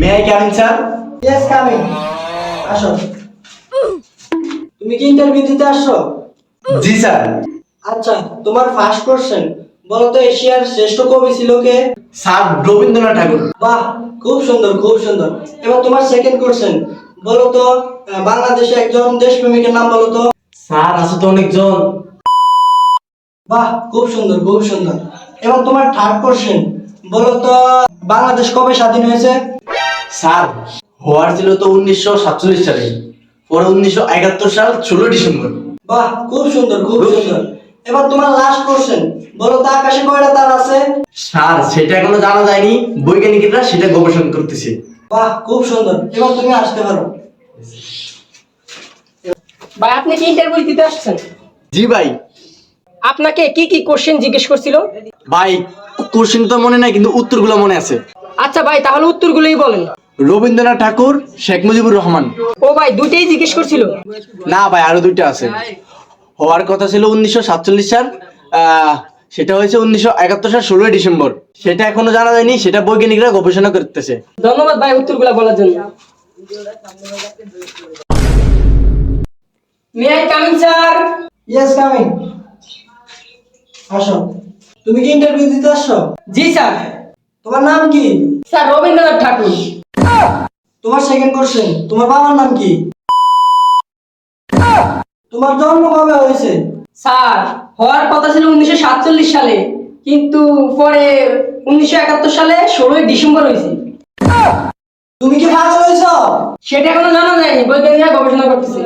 May I coming sir yes coming আসো তুমি কি ইন্টারভিউ দিতে আসছো? জি স্যার আচ্ছা তোমার ফার্স্ট কোশ্চেন বলো তো এশিয়ার শ্রেষ্ঠ কবি ছিল কে? স্যার রবীন্দ্রনাথ ঠাকুর। বাহ খুব সুন্দর খুব সুন্দর। এবার তোমার সেকেন্ড কোশ্চেন বলো তো বাংলাদেশে একজন দেশপ্রেমিকের নাম বলো তো স্যার আছে তো অনেকজন। বাহ খুব সুন্দর খুব সুন্দর। এবার তোমার থার্ড কোশ্চেন বলো তো বাংলাদেশ কবে স্বাধীন হয়েছে? স্যার হওয়ার ছিল তো উনিশশো সাতচল্লিশ সালে পরে উনিশশো একাত্তর সাল ষোলো ডিসেম্বর। বাহ খুব সুন্দর খুব সুন্দর। এবার তোমার লাস্ট কোশ্চেন বলো তো আকাশে কয়টা তার আছে? স্যার সেটা এখনও জানা যায়নি বৈজ্ঞানিকরা সেটা গবেষণা করতেছে। বাহ খুব সুন্দর। এবার তুমি আসতে পারো। ভাই আপনি কি ইন্টারভিউ দিতে আসছেন? জি ভাই। আপনাকে কি কি কোশ্চেন জিজ্ঞেস করছিল? ভাই কোশ্চেন তো মনে নাই কিন্তু উত্তরগুলো মনে আছে। আচ্ছা ভাই তাহলে উত্তরগুলোই বলেন। রবীন্দ্রনাথ ঠাকুর শেখ মুজিবুর রহমান। ও ভাই দুইটাই জিজ্ঞেস করছিল। না ভাই আরও দুইটা আছে। হওয়ার কথা ছিল উনিশশো সাতচল্লিশ সাল আহ, সেটা হয়েছে উনিশশো একাত্তর সাল ষোলোই ডিসেম্বর। সেটা এখনও জানা যায়নি সেটা বৈজ্ঞানিকরা গবেষণা করতেছে। ধন্যবাদ ভাই উত্তরগুলো বলার জন্য। May I coming sir yes coming আসো। তুমি কি ইন্টারভিউ দিতে আসছো? জি স্যার তোমার নাম কি? স্যার রবীন্দ্রনাথ ঠাকুর। তোমার সেকেন্ড কোশ্চেন তোমার বাবার নাম কি? তোমার জন্ম কবে হয়েছে? স্যার হওয়ার কথা ছিল উনিশশো সাতচল্লিশ সালে কিন্তু পরে উনিশশো একাত্তর সালে ষোলোই ডিসেম্বর হয়েছে। তুমি কি পাগল হয়েছো? সেটা এখনও জানা যায়নি বৈজ্ঞানিকরা গবেষণা করতেছে।